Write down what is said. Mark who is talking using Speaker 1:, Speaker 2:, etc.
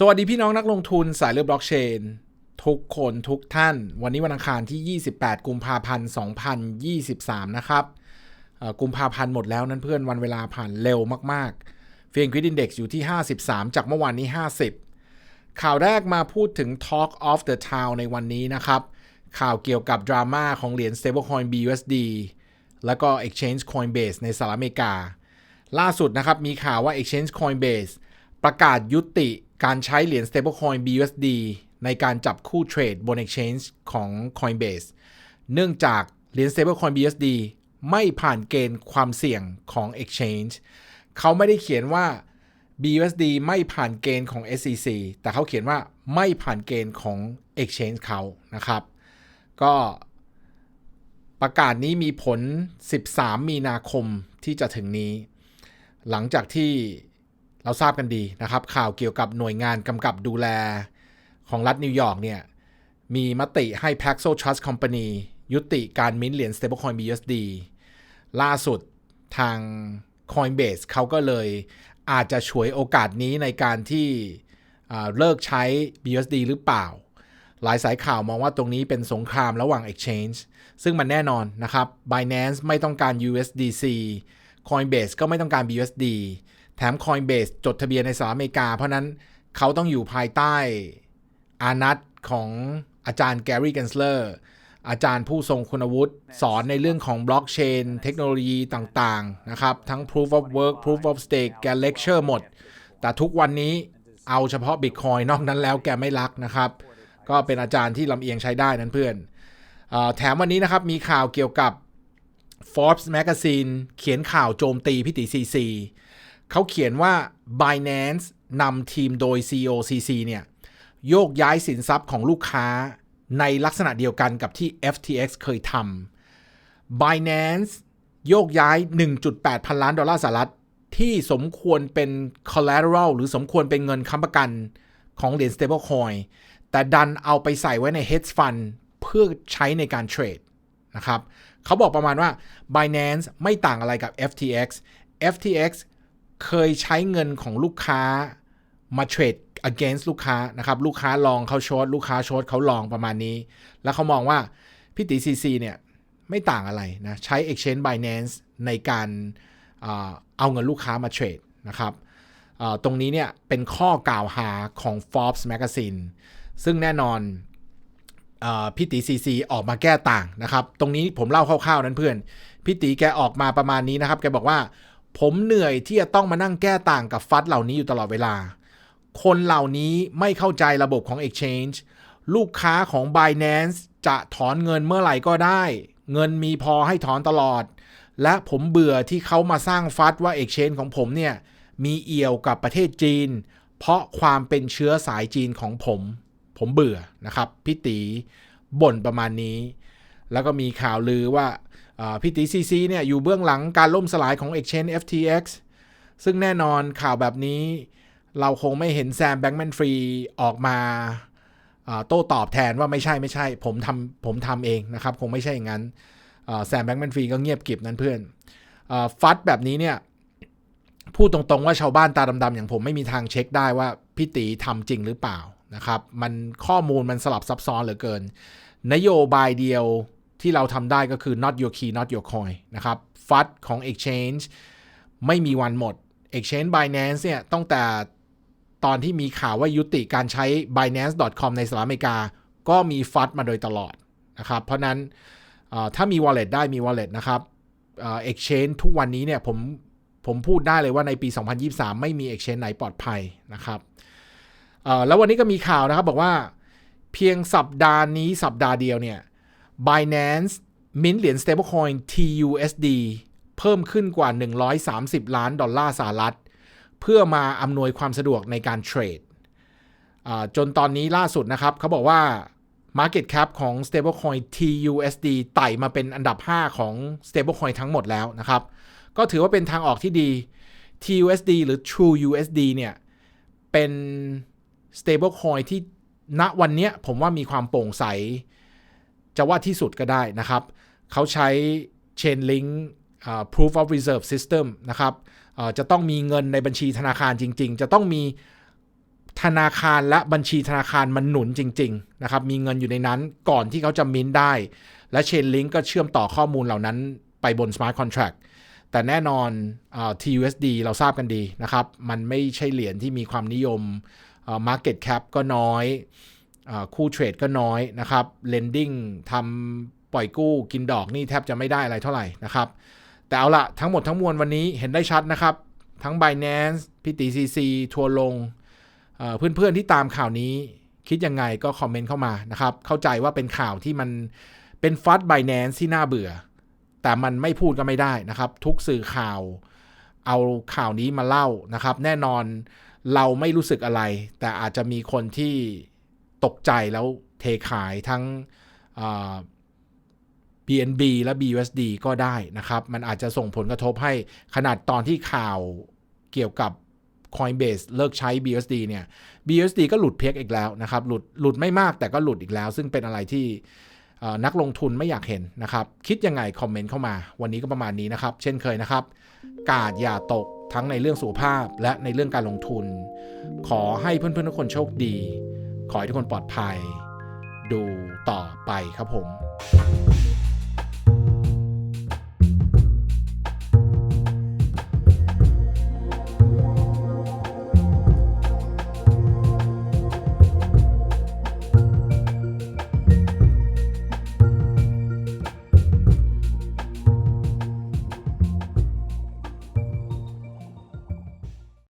Speaker 1: สวัสดีพี่น้องนักลงทุนสายเลือดบล็อกเชน ทุกคนทุกท่าน วันนี้วันอังคารที่ 28 กุมภาพันธ์ 2023 นะครับกุมภาพันธ์หมดแล้วนั้นเพื่อนวันเวลาผ่านเร็วมากๆเฟียงควิดอินเด็กซ์อยู่ที่ 53 จากเมื่อวานนี้ 50 ข่าวแรกมาพูดถึง Talk of the Town ในวันนี้นะครับ ข่าวเกี่ยวกับดราม่าของเหรียญ stablecoin BUSD แล้วก็ Exchange Coinbase ในสหรัฐอเมริกา ล่าสุดนะครับมีข่าวว่า Exchange Coinbase ประกาศยุติ การใช้เหรียญ stablecoin BUSD ในการจับคู่เทรดบน Exchange ของ Coinbase เนื่องจากเหรียญ stablecoin BUSD ไม่ผ่านเกณฑ์ความเสี่ยงของ Exchange เขาไม่ได้เขียนว่า BUSD ไม่ผ่านเกณฑ์ของ SEC แต่เขาเขียนว่าไม่ผ่านเกณฑ์ของ Exchange เขานะครับ ก็ประกาศนี้มีผล 13 มีนาคมที่จะถึงนี้ หลังจากที่ เราทราบกันดีนะครับ ข่าวเกี่ยวกับหน่วยงานกำกับดูแลของรัฐนิวยอร์กเนี่ย มีมติให้ Paxo Trust Company ยุติการมิ้นท์เหรียญ stablecoin BUSD ล่าสุดทาง Coinbase เขาก็เลยอาจจะฉวยโอกาสนี้ในการที่เลิกใช้ BUSD หรือเปล่า หลายสายข่าวมองว่าตรงนี้เป็นสงครามระหว่าง Exchange ซึ่งมันแน่นอนนะครับ Binance ไม่ต้องการ USDC Coinbase ก็ไม่ต้องการ BUSD แถม Coinbase จดทะเบียนในสหรัฐอเมริกา เพราะนั้นเขาต้องอยู่ภายใต้อานัตของอาจารย์แกรี่เกนสเลอร์อาจารย์ผู้ทรงคุณวุฒิสอนในเรื่องของบล็อกเชนเทคโนโลยีต่างๆ นะครับ ทั้ง Proof of Work Proof of Stake แกเลคเชอร์หมด แต่ทุกวันนี้เอาเฉพาะ Bitcoin นอกนั้นแล้วแกไม่รักนะครับ ก็เป็นอาจารย์ที่ลำเอียงใช้ได้นั้นเพื่อนออแถมวันนี้นะครับ มีข่าวเกี่ยวกับ Forbes Magazine เขียนข่าวโจมตีพิติ CC เขาเขียนว่า Binance นำทีมโดย COCC เนี่ย โยกย้ายสินทรัพย์ของลูกค้าในลักษณะเดียวกันกับที่ FTX เคยทำ Binance โยกย้าย 1.8 พันล้านดอลลาร์สหรัฐ ที่สมควรเป็น collateral หรือสมควรเป็นเงินค้ำประกันของเหรียญ stablecoin แต่ดันเอาไปใส่ไว้ใน hedge fund เพื่อใช้ในการเทรดนะครับเขาบอกประมาณว่า Binance ไม่ต่างอะไรกับ FTX FTX เคยใช้เงินของลูกค้ามาเทรด against ลูกค้านะครับลูกค้าลองเขาช็อตลูกค้าช็อตเขาลองประมาณนี้ แล้วเขามองว่าพี่ตี CC เนี่ยไม่ต่างอะไรนะใช้ Exchange Binance ในการเอาเงินลูกค้ามาเทรดนะครับตรงนี้เนี่ยเป็นข้อกล่าวหาของ Forbes Magazine ซึ่งแน่นอนอพี่ตีซีซีออกมาแก้ต่างนะครับ ตรงนี้ผมเล่าคร่าวๆนั้นเพื่อน พี่ตีแกออกมาประมาณนี้นะครับ แกบอกว่า ผมเหนื่อยที่จะต้องมานั่งแก้ต่างกับฟัดเหล่านี้อยู่ตลอดเวลา คนเหล่านี้ไม่เข้าใจระบบของ Exchange ลูกค้าของ Binance จะถอนเงินเมื่อไหร่ก็ได้ เงินมีพอให้ถอนตลอด และผมเบื่อที่เขามาสร้างฟัดว่า Exchange ของผมเนี่ย มีเอี่ยวกับประเทศจีน เพราะความเป็นเชื้อสายจีนของผม ผมเบื่อนะครับพี่ตีบ่นประมาณนี้ แล้วก็มีข่าวลือว่าพี่ตีซีซีเนี่ยอยู่เบื้องหลังการล่มสลายของ Exchange FTX ซึ่งแน่นอนข่าวแบบนี้ เราคงไม่เห็นแซมแบงก์แมนฟรีออกมาโต้ตอบแทนว่าไม่ใช่ไม่ใช่ ผมทำผมทำเองนะครับ คงไม่ใช่อย่างนั้นแซมแบงก์แมนฟรีก็เงียบกิบนั้นเพื่อนอฟัดแบบนี้เนี่ยพูดตรงๆว่าชาวบ้านตาดำๆอย่างผมไม่มีทางเช็คได้ว่าพี่ตีทำจริงหรือเปล่านะครับ มันข้อมูลมันสลับซับซ้อนเหลือเกิน นโยบายเดียว ที่เราทำได้ก็คือ not your key not your coin นะครับฟัดของ exchange ไม่มีวันหมด exchange Binance เนี่ยตั้งแต่ตอนที่มีข่าวว่ายุติการใช้ binance.com ในสหรัฐอเมริกา ก็มีฟัดมาโดยตลอดนะครับ เพราะนั้นถ้ามี wallet ได้มี wallet นะครับเอ่อ exchange ทุกวันนี้เนี่ยผมผมพูดได้เลยว่าในปี 2023 ไม่มี exchange ไหนปลอดภัยนะครับแล้ววันนี้ก็มีข่าวนะครับบอกว่าเพียงสัปดาห์นี้สัปดาห์เดียวเนี่ย Binance มิ้นเหรียญ stablecoin TUSD เพิ่มขึ้นกว่า 130 ล้านดอลลาร์สหรัฐ เพื่อมาอำนวยความสะดวกในการเทรดจนตอนนี้ล่าสุดนะครับ เขาบอกว่า Market Cap ของ stablecoin TUSD ไต่มาเป็นอันดับ 5 ของ stablecoin ทั้งหมดแล้วนะครับ ก็ถือว่าเป็นทางออกที่ดี TUSD หรือ TrueUSD เนี่ย เป็น stablecoin ที่ณวันนี้ผมว่ามีความโปร่งใส จะว่าที่สุดก็ได้นะครับ เขาใช้ Chainlink Proof of Reserve System นะครับจะต้องมีเงินในบัญชีธนาคารจริง ๆ จะต้องมีธนาคารและบัญชีธนาคารมันหนุนจริง ๆ นะครับ มีเงินอยู่ในนั้นก่อนที่เขาจะมิ้นได้ และเชนลิงก็เชื่อมต่อข้อมูลเหล่านั้นไปบน Smart Contract แต่แน่นอนอ TUSD เราทราบกันดีนะครับ มันไม่ใช่เหรียญที่มีความนิยม Market Cap ก็น้อย คู่เทรดก็น้อยนะครับ Lending ทำปล่อยกู้กินดอกนี่แทบจะไม่ได้อะไรเท่าไหร่นะครับแต่เอาละทั้งหมดทั้งมวลวันนี้เห็นได้ชัดนะครับ ทั้ง Binance พี่ตีซีซีทัวร์ลงเพื่อนๆที่ตามข่าวนี้คิดยังไงก็คอมเมนต์เข้ามานะครับ เข้าใจว่าเป็นข่าวที่มันเป็นฟัด Binance ที่น่าเบื่อ แต่มันไม่พูดก็ไม่ได้นะครับ ทุกสื่อข่าวเอาข่าวนี้มาเล่านะครับ แน่นอนเราไม่รู้สึกอะไร แต่อาจจะมีคนที่ ตกใจแล้วเทขายทั้ง BNB และ BUSD ก็ได้นะครับ มันอาจจะส่งผลกระทบให้ขนาดตอนที่ข่าวเกี่ยวกับ Coinbase เลิกใช้ BUSD เนี่ย BUSD ก็หลุดเพียกอีกแล้วนะครับ หลุดหลุดไม่มากแต่ก็หลุดอีกแล้ว ซึ่งเป็นอะไรที่นักลงทุนไม่อยากเห็นนะครับ คิดยังไงคอมเมนต์เข้ามา วันนี้ก็ประมาณนี้นะครับ เช่นเคยนะครับ กาดอย่าตกทั้งในเรื่องสุขภาพและในเรื่องการลงทุน ขอให้เพื่อนๆทุกคนโชคดี ขอให้ทุกคนปลอดภัย ดูต่อไปครับผม